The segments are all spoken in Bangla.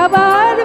যাবার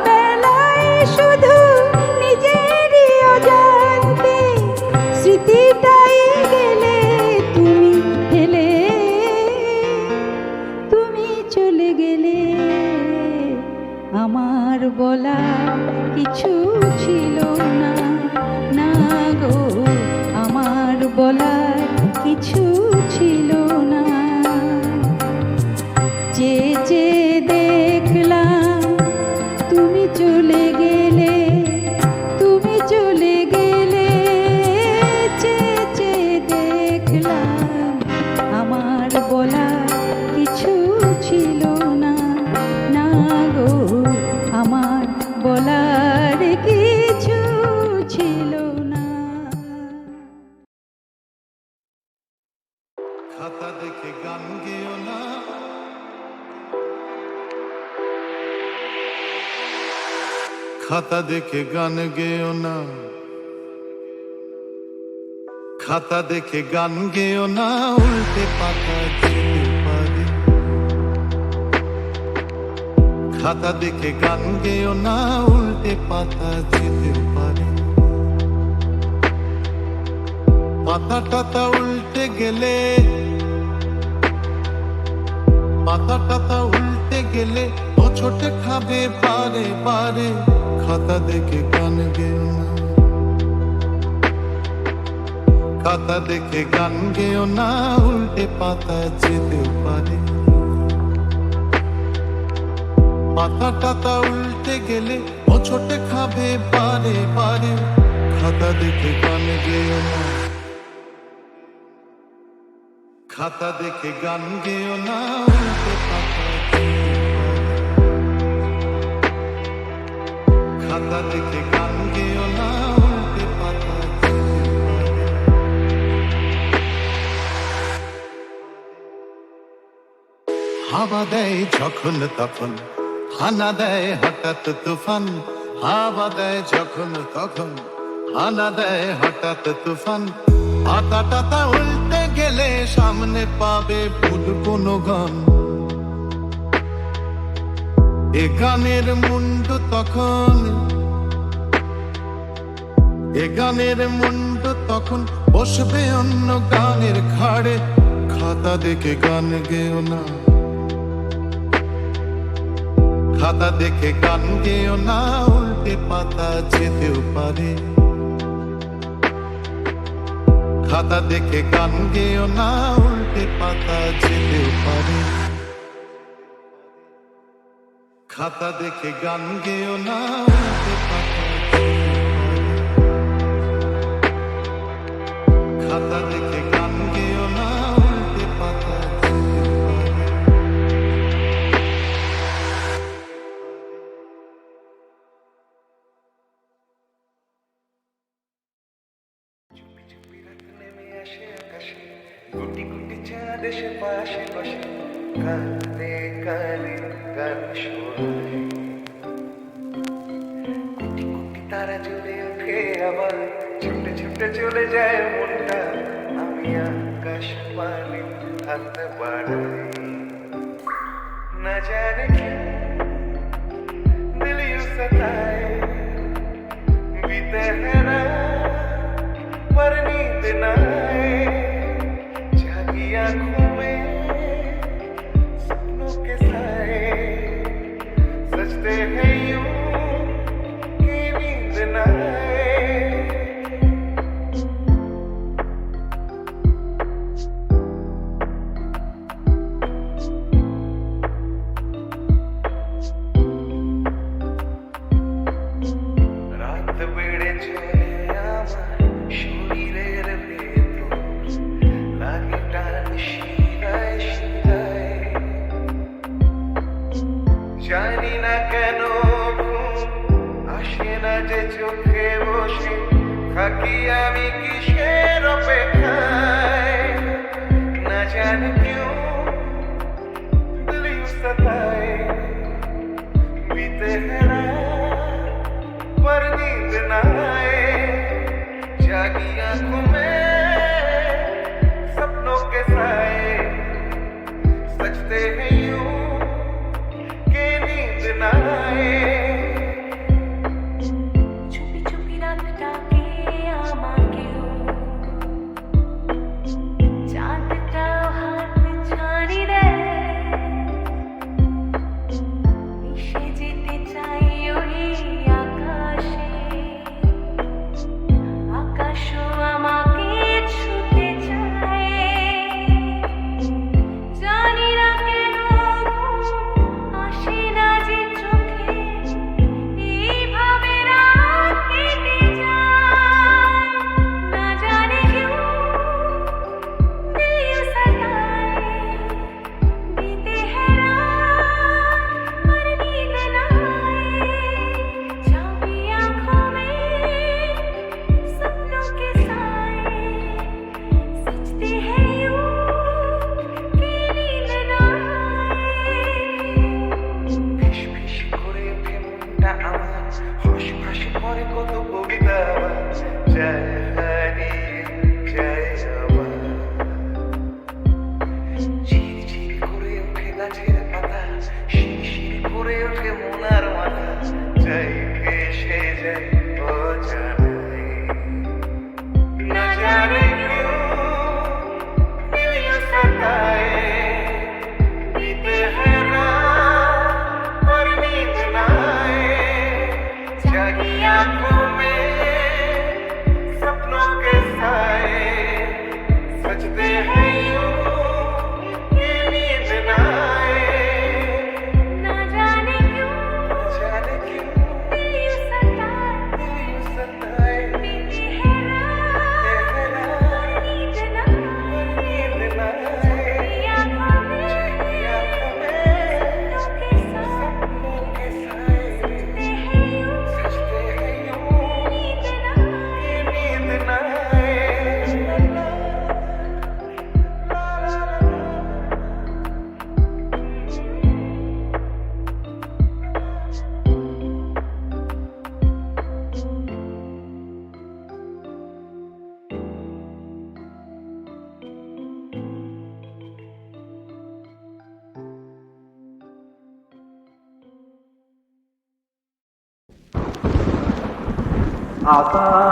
দেখে গান গেও না। খাতা দেখে গান গেও না, উল্টে পাতা যেতে পারে। খাতা দেখে গান গেও না, উল্টে পাতা যেতে পারে। পাতা টাতা উল্টে গেলে, পাতা টাতা উল্টে গেলে ও ছোটে খাবে, পারে পারে। খাতা দেখে গান গেও না। খাতা দেখে গান গেও না, উল্টে পাতা যেতে পারে। পাতা টাতা উল্টে গেলে ও ছোটে খাবে পারে পারে খাতা দেখে গান গেও না। খাতা দেখে গান গেও না, উল্টে পাতা গেও না উল্টে পাতা হাওয়া দেয় যখন তখন, হানা দেয় হঠাৎ তুফান। হাওয়া দেয় যখন তখন, হানা দেয় হঠাৎ তুফান। পাতা টাতা উল্টে গেলে সামনে পাবে ভুল কোনো গান এ গানের মুন্ডু তখন এ গানের মুন্ডু তখন বসবে অন্য গানের ঘাড়ে খাতা দেখে গান গেও না। খাতা দেখে গান গেও না, উল্টে পাতা যেতেও পারে। খাতা দেখে গান গেও না, উল্টে পাতা যেতেও পারে। খাতা দেখে গান গেও না। খাতা ছুটে চলে যায় মনটা, আমি আকাশ পানি হাত বাড়াই। না জানি দিলিও সতায় বিতে না पर नींद जागी आँखों में আকাশ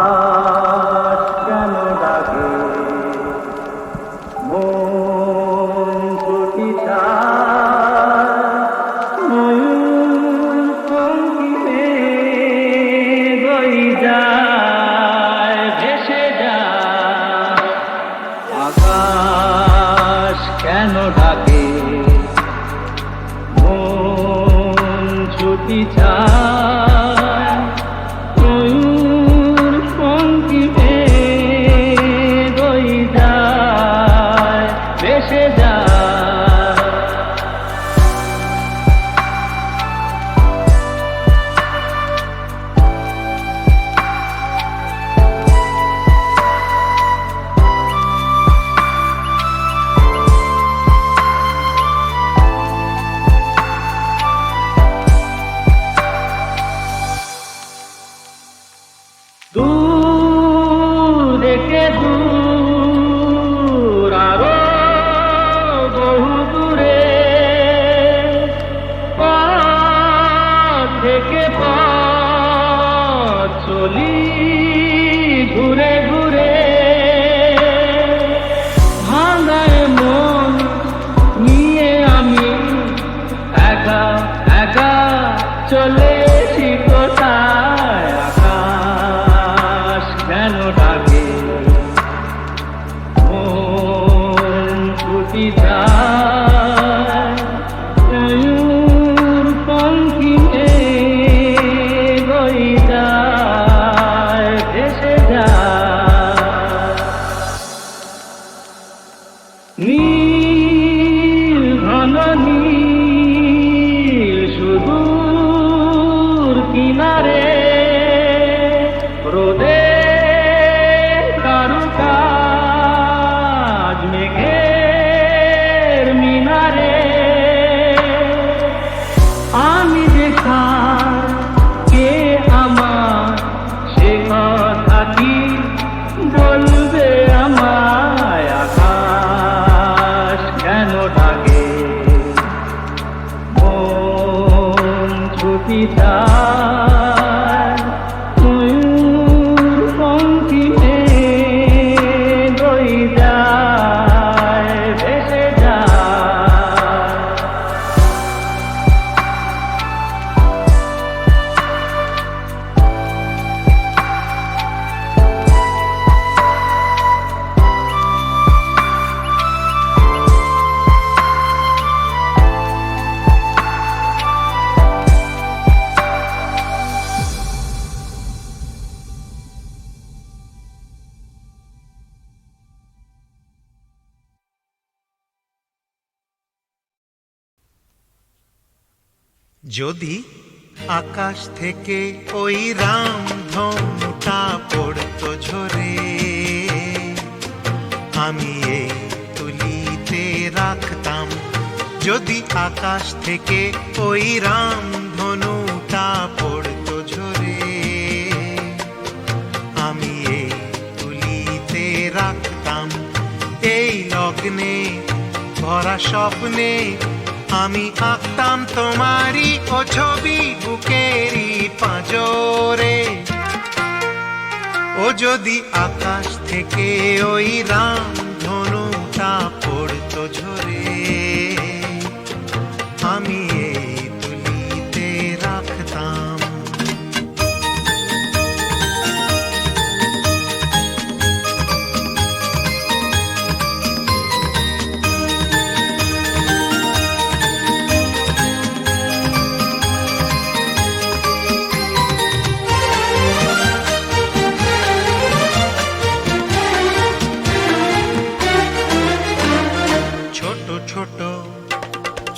Corona. যদি আকাশ থেকে ওই রাম রামধনুটা পড়তো ঝরে আমি এই তুলিতে রাখতাম। যদি আকাশ থেকে ওই রাম রামধনুটা পড়তো ঝরে আমি এই তুলিতে রাখতাম। এই লগ্নে, ভরা স্বপ্নে আমি আঁকতাম তোমারই ও ছবি বুকেরই পাঁজরে। ও যদি আকাশ থেকে ওই রাম ধনুটা পড়তো ঝরে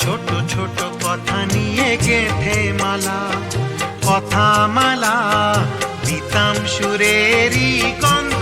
ছোট ছোট কথা নিয়ে গেঁথে মালা কথা মালা দিতাম সুরেরই গন্ধ।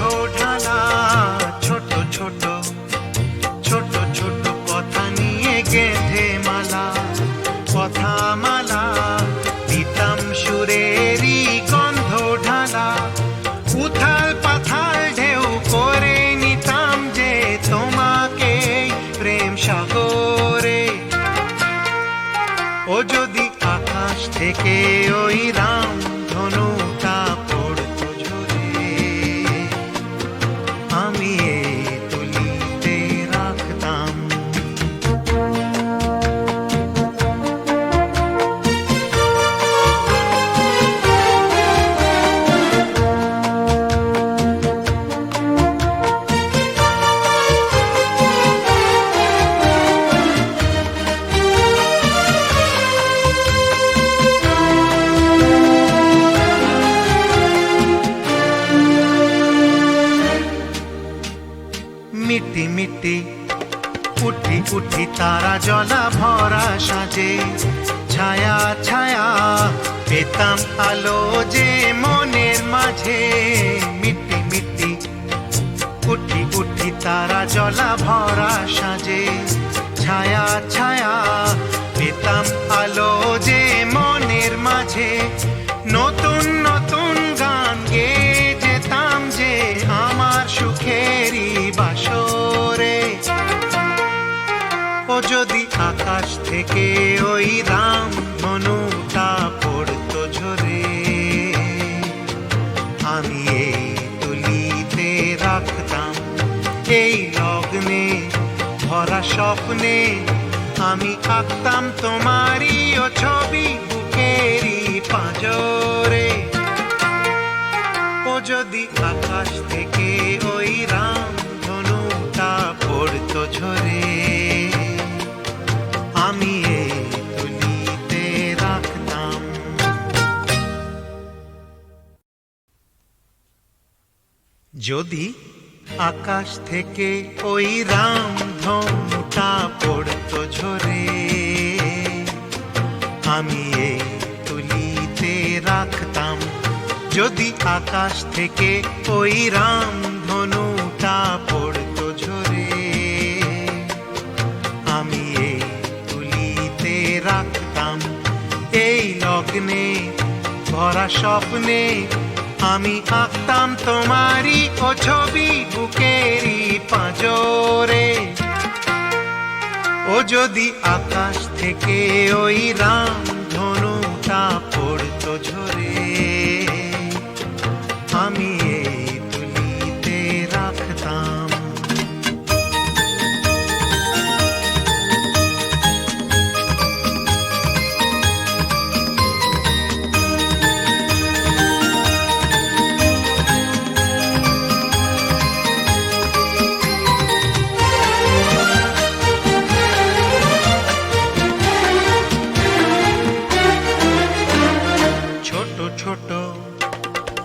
মিটি। উঠি উঠি তারা জলা ভরা সাজে। ছায়া ছায়া, পেতাম আলো যে মনের মাঝে। মিটি মিটি, উঠি উঠি তারা জলা ভরা সাজে। ছায়া ছায়া, পেতাম আলো যে মনের মাঝে। থেকে ওই রাম ধনুটা পড়তো ঝরে। আমি এই তুলিতে রাখতাম, এই লগ্নে ভরা স্বপ্নে। আমি আঁকতাম তোমারই ও ছবি বুকেরই পাঁজরে। ও যদি আকাশ থেকে ওই রাম ধনুটা পড়তো ঝরে যদি আকাশ থেকে ওই রাম ধনুটা পড়তো ঝরে, আমি এই তুলিতে রাখতাম। যদি আকাশ থেকে ওই রাম ধনুটা পড়তো ঝরে, আমি এই তুলিতে রাখতাম। এই লগ্নে, ভরা স্বপ্নে আমি আঁকতাম তোমারই ও ছবি বুকেরই পাঁজরে। ও যদি আকাশ থেকে ওই রাম ধনুটা পড়তো ঝরে ছোট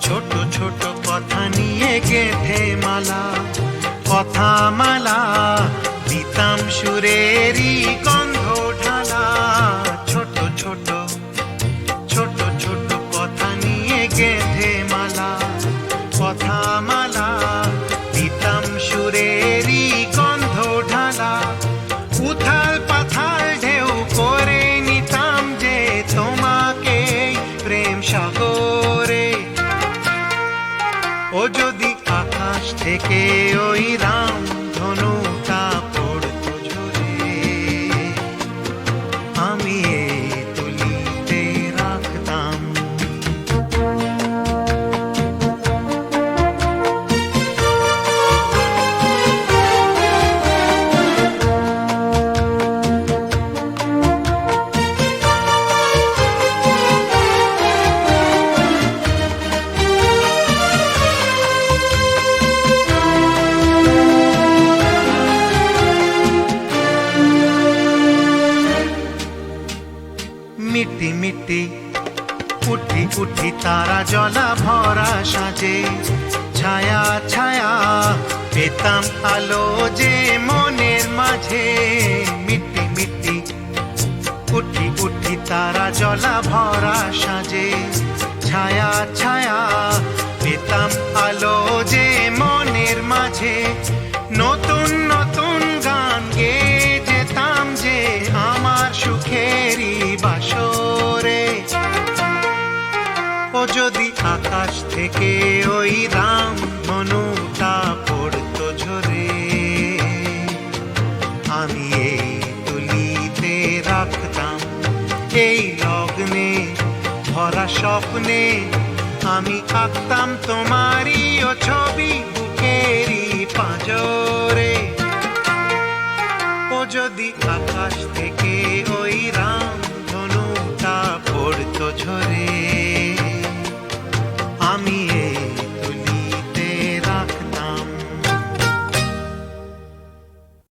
ছোট ছোট কথা নিয়ে গেথে মালা কথা মালা দিতাম সুরেরই গন্ধ ঢালা। ছোট ছোট ছোট ছোট কথা নিয়ে গেঁথে মালা কথা মালা মিটি মিটি, উঠি উঠি তারা জলা ভরা সাজে। ছায়া ছায়া, পেতাম আলো যে মনের মাঝে। মিটি মিটি, উঠি উঠি তারা জলা ভরা সাজে। ছায়া ছায়া, পেতাম আলো যে মনের মাঝে। থেকে ওই রাম ধনুটা পড়তো ঝরে। আমি এই তুলিতে রাখতাম এই লগ্নে, ভরা স্বপ্নে। আমি থাকতাম তোমারই ও ছবি বুকেরই পাঁজরে। ও যদি আকাশ থেকে ওই রাম ধনুটা পড়তো ঝরে